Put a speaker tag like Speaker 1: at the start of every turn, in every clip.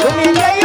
Speaker 1: তুমি যাইও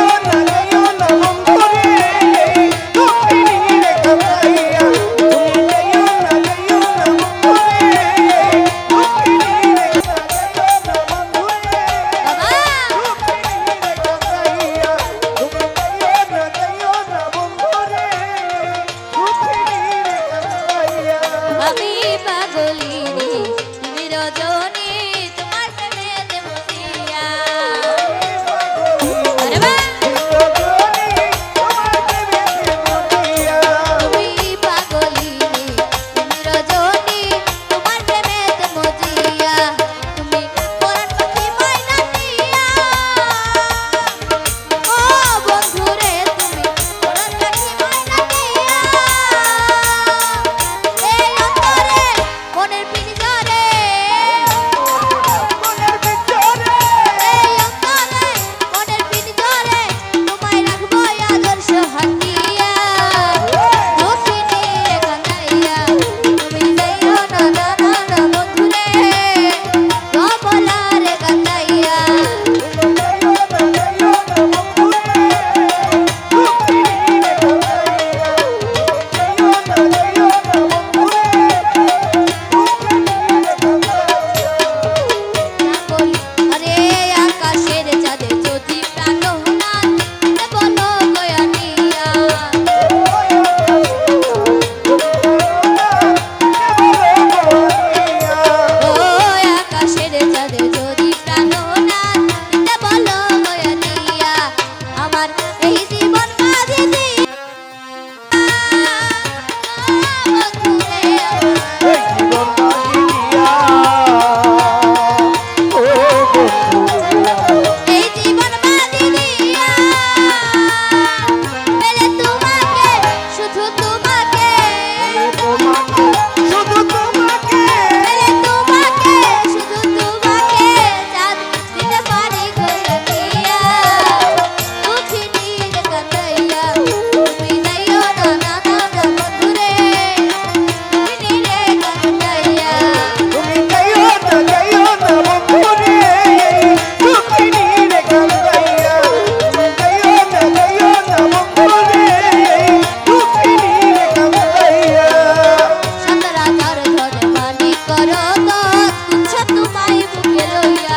Speaker 1: で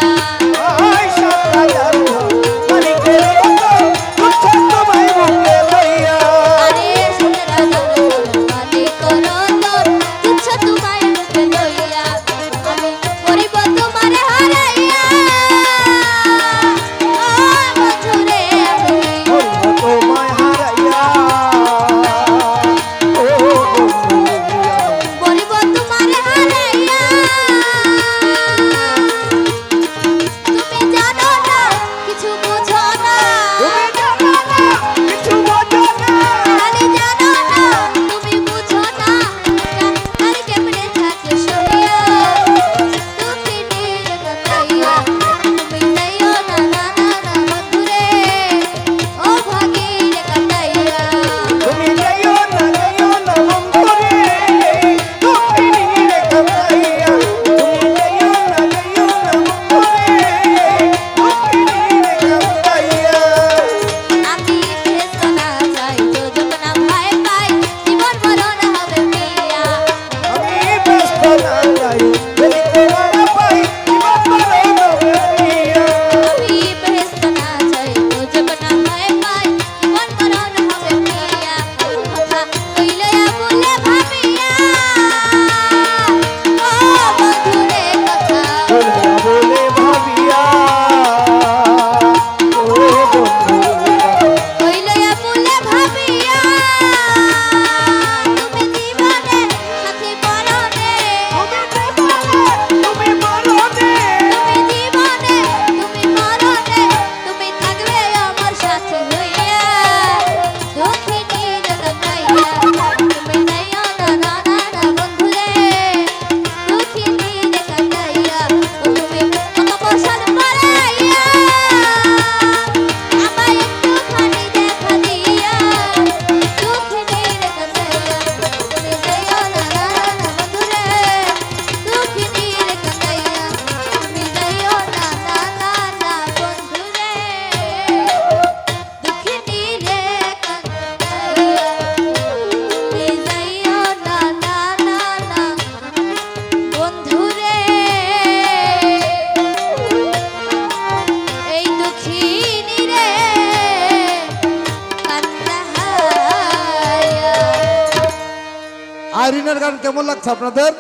Speaker 1: Bye. না
Speaker 2: যাই
Speaker 1: আরিনার গান কেমন লাগছে আপনাদের?